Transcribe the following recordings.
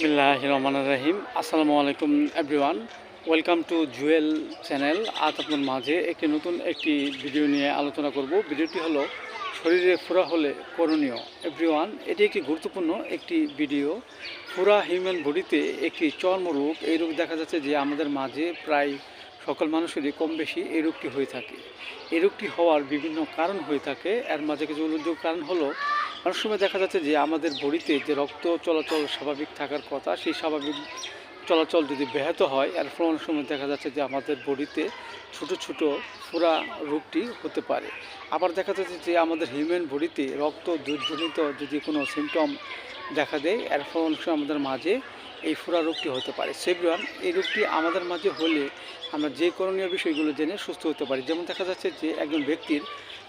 বিসমিল্লাহ রহমান রাহিম। আসসালামু আলাইকুম everyone welcome to Jewel channel আজ আপনার মাঝে একটি নতুন একটি ভিডিও নিয়ে আলোচনা করব। ভিডিওটি হলো, শরীরে ফুরা হলে করণীয়। এভরিওয়ান এটি একটি গুরুত্বপূর্ণ একটি ভিডিও ফুরা হিউম্যান বডিতে একটি চর্মরোগ এই রোগ দেখা যাচ্ছে যে আমাদের মাঝে প্রায় সকল মানুষেরই কম বেশি এই রোগটি হয়ে থাকে। এই রোগটি হওয়ার বিভিন্ন কারণ হয়ে থাকে। এর মাঝে কিছু উল্লেখযোগ্য কারণ হলো অনেক সময় দেখা যাচ্ছে যে আমাদের বডিতে যে রক্ত চলাচল স্বাভাবিক থাকার কথা, সেই স্বাভাবিক চলাচল যদি ব্যাহত হয়, এর ফলে অনেক সময় দেখা যাচ্ছে যে আমাদের বডিতে ছোট ছোট ফোড়া রোগটি হতে পারে। আবার দেখা যাচ্ছে যে আমাদের হিউম্যান বডিতে রক্ত দুর্জনিত যদি কোনো সিমটম দেখা দেয়, এর ফলে অনেক সময় আমাদের মাঝে এই ফোড়া রোগটি হতে পারে। সেভরিয়ান এই রোগটি আমাদের মাঝে হলে আমরা যে করণীয় বিষয়গুলো জেনে সুস্থ হতে পারি। যেমন দেখা যাচ্ছে যে একজন ব্যক্তির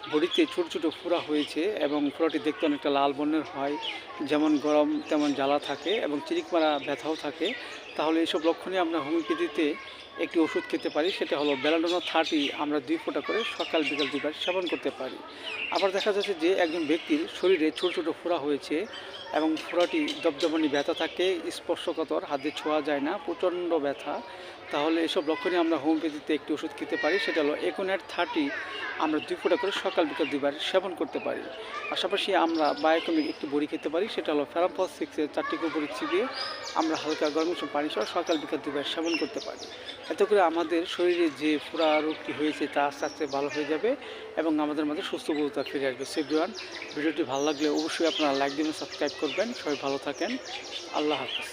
বডিতে ছোট ছোট ফোড়া হয়েছে এবং ফোড়াটি দেখতে অনেকটা লাল বর্ণের হয়। যেমন গরম, তেমন জ্বালা থাকে এবং চিরিক মারা ব্যথাও থাকে। তাহলে এইসব লক্ষণে আমরা হোমিওপ্যাথিতে একটি ওষুধ খেতে পারি, সেটা হলো বেলাডোনা থার্টি আমরা দুই ফোঁটা করে সকাল, বিকাল দুবার সেবন করতে পারি। আবার দেখা যাচ্ছে যে একজন ব্যক্তির শরীরে ছোট ছোট ফোড়া হয়েছে এবং ফোড়াটি দপদপানি ব্যথা থাকে, স্পর্শকতর, হাতে ছোঁয়া যায় না, প্রচণ্ড ব্যথা। তাহলে এসব লক্ষণে আমরা হোমিওপ্যাথিতে একটি ওষুধ খেতে পারি, সেটা হলো একোনেট থার্টি আমরা দুই ফোঁটা করে সকাল বিকাল দুইবার সেবন করতে পারি। পাশাপাশি আমরা বায়োকমিক একটি বড়ি খেতে পারি, সেটা হলো ফেরাম্পস সিক্সের চারটি বড়ি চিবিয়ে আমরা হালকা গরম মিশ্রণ পানি সহ সকাল বিকাল দুইবার সেবন করতে পারি। এতে করে আমাদের শরীরে যে ফোড়া রোগটি হয়েছে তা আস্তে আস্তে ভালো হয়ে যাবে এবং আমাদের মাঝে সুস্থ বোধতা ফিরে আসবে। সেভরিওয়ান ভিডিওটি ভালো লাগলে অবশ্যই আপনারা লাইক দিবেন, সাবস্ক্রাইব করবেন। সবাই ভালো থাকেন। আল্লাহ হাফিজ।